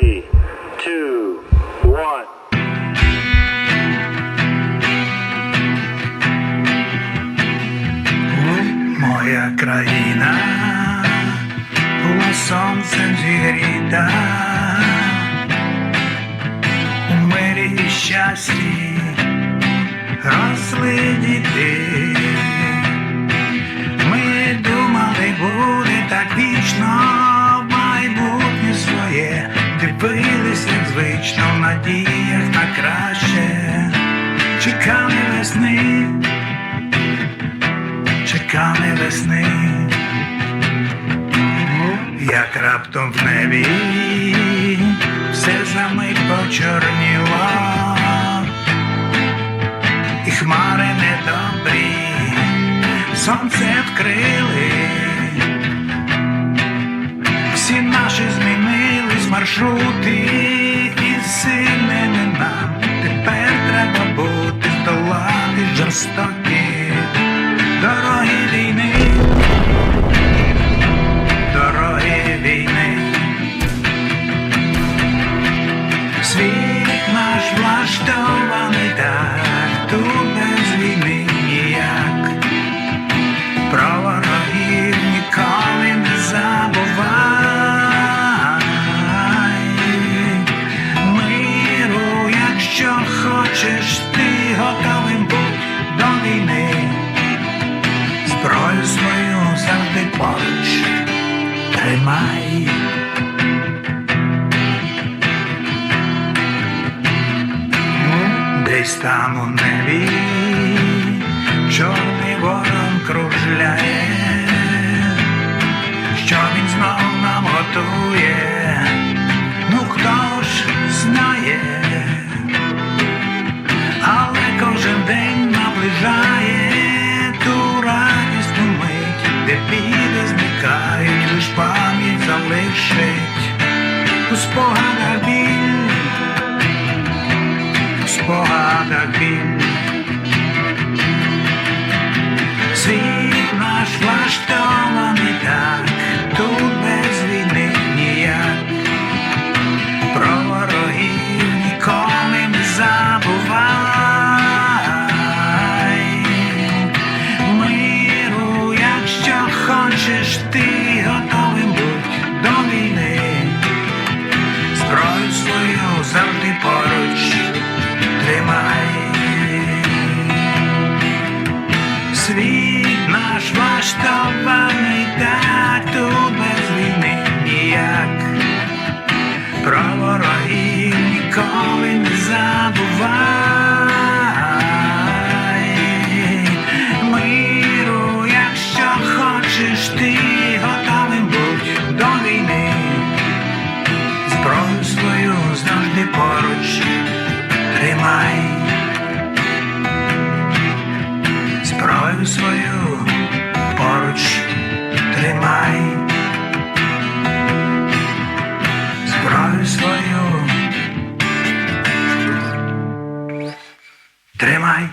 three, two, one. Моя країна була сонцем зігріта, у мирі і щасті росли діти. Ми думали, буде так вічно як звично в надіях на краще, чекали весни. Чекали весни, як раптом в небі все за мить почорніло, і хмари недобрі сонце вкрили, всі наші змінились маршрути і нема, тепер треба бути здолати жорстокі. Дороги війни, дороги війни, світ наш влаштований так, свою завжди поруч тримай. Десь там у небі лиш пам'ять залишить у спогадах біль, у спогадах біль. Світ наш влаштований так, тут без війни ніяк. Про ворогів ніколи не забувай. Миру, якщо хочеш, ти Зброю свою поруч тримай. зброю свою. Тримай.